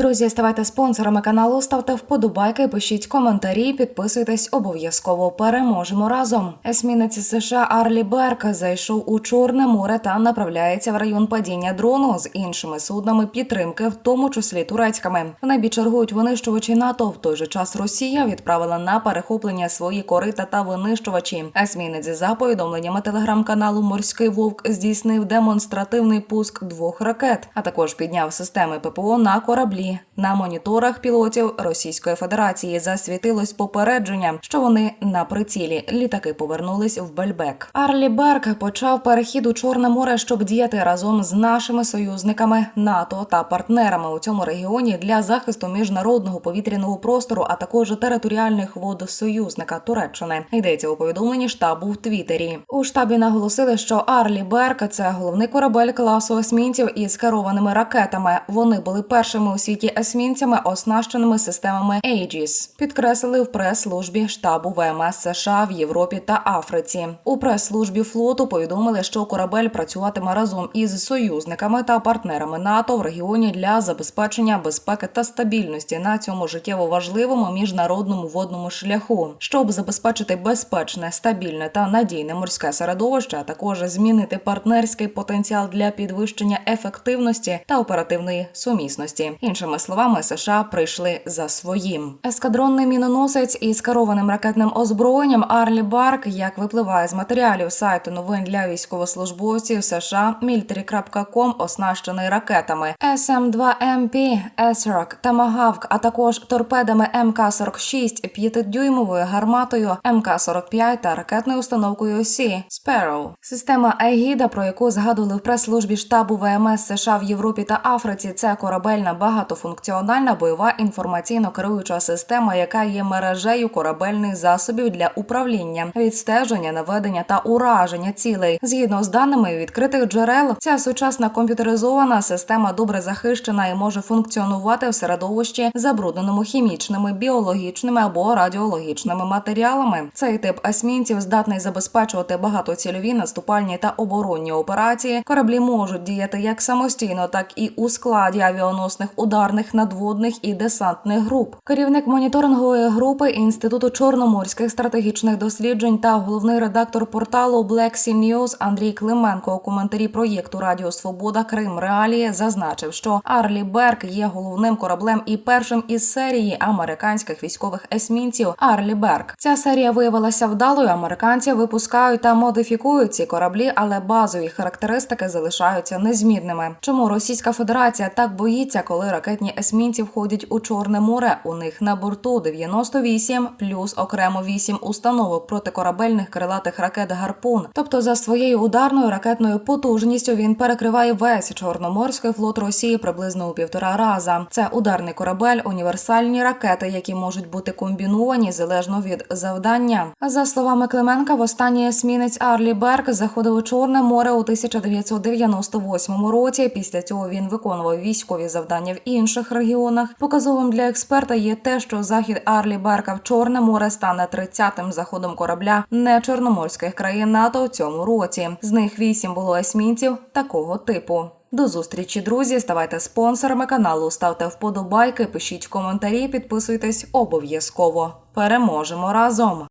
Друзі, ставайте спонсорами каналу, ставте вподобайки, пишіть коментарі, підписуйтесь обов'язково. Переможемо разом. Есмінець США Арлі Берк зайшов у Чорне море та направляється в район падіння дрону з іншими суднами підтримки, в тому числі турецькими. В небі чергують винищувачі НАТО. В той же час Росія відправила на перехоплення свої корита та винищувачі. Есмінець за повідомленнями телеграм-каналу Морський Вовк здійснив демонстративний пуск двох ракет, а також підняв системи ППО на кораблі. На моніторах пілотів Російської Федерації засвітилось попередження, що вони на прицілі. Літаки повернулись в Бельбек. Арлі Берг почав перехід у Чорне море, щоб діяти разом з нашими союзниками НАТО та партнерами у цьому регіоні для захисту міжнародного повітряного простору, а також територіальних вод союзника Туреччини. Йдеться у повідомленні штабу в Твіттері. У штабі наголосили, що Арлі Берг – це головний корабель класу есмінців із керованими ракетами. Вони були першими у світі есмінцями, оснащеними системами Aegis. Підкреслили в прес-службі штабу ВМС США в Європі та Африці. У прес-службі флоту повідомили, що корабель працюватиме разом із союзниками та партнерами НАТО в регіоні для забезпечення безпеки та стабільності на цьому життєво важливому міжнародному водному шляху, щоб забезпечити безпечне, стабільне та надійне морське середовище, а також змінити партнерський потенціал для підвищення ефективності та оперативної сумісності. Іншими словами, США прийшли за своїм. Ескадронний міноносець із керованим ракетним озброєнням Арлі Барк, як випливає з матеріалів сайту новин для військовослужбовців США Military.com, оснащений ракетами SM-2MP, Есрок, Тамагавк, а також торпедами МК-46, 5-дюймовою гарматою МК-45 та ракетною установкою Сі Sparrow. Система Егіда, про яку згадували в прес-службі штабу ВМС США в Європі та Африці, це корабельна багатофункціональна бойова інформаційно-керуюча система, яка є мережею корабельних засобів для управління, відстеження, наведення та ураження цілей. Згідно з даними відкритих джерел, ця сучасна комп'ютеризована система добре захищена і може функціонувати в середовищі, забрудненому хімічними, біологічними або радіологічними матеріалами. Цей тип есмінців здатний забезпечувати багатоцільові наступальні та оборонні операції. Кораблі можуть діяти як самостійно, так і у складі авіаносних ударних надводних і десантних груп. Керівник моніторингової групи інституту чорноморських стратегічних досліджень та головний редактор порталу Black Sea News Андрій Клименко у коментарі проєкту Радіо Свобода Крим Реалії зазначив, що Арлі Берг є головним кораблем і першим із серії американських військових есмінців Арлі Берг. Ця серія виявилася вдалою. Американці випускають та модифікують ці кораблі, але базові характеристики залишаються незмінними. Чому Російська Федерація так боїться, коли ракетні есмінці входять у Чорне море? У них на борту 98 плюс окремо 8 установок протикорабельних крилатих ракет Гарпун. Тобто, за своєю ударною ракетною потужністю він перекриває весь чорноморський флот Росії приблизно у півтора раза. Це ударний корабель, універсальні ракети, які можуть бути комбіновані залежно від завдання. За словами Клименка, востаннє есмінець Арлі Берг заходив у Чорне море у 1998 році. Після цього він виконував військові завдання в інших регіонах. Показовим для експерта є те, що захід Арлі Берка в Чорне море стане 30-тим заходом корабля не чорноморських країн НАТО у цьому році. З них вісім було есмінців такого типу. До зустрічі, друзі. Ставайте спонсорами каналу, ставте вподобайки, пишіть коментарі, підписуйтесь обов'язково. Переможемо разом.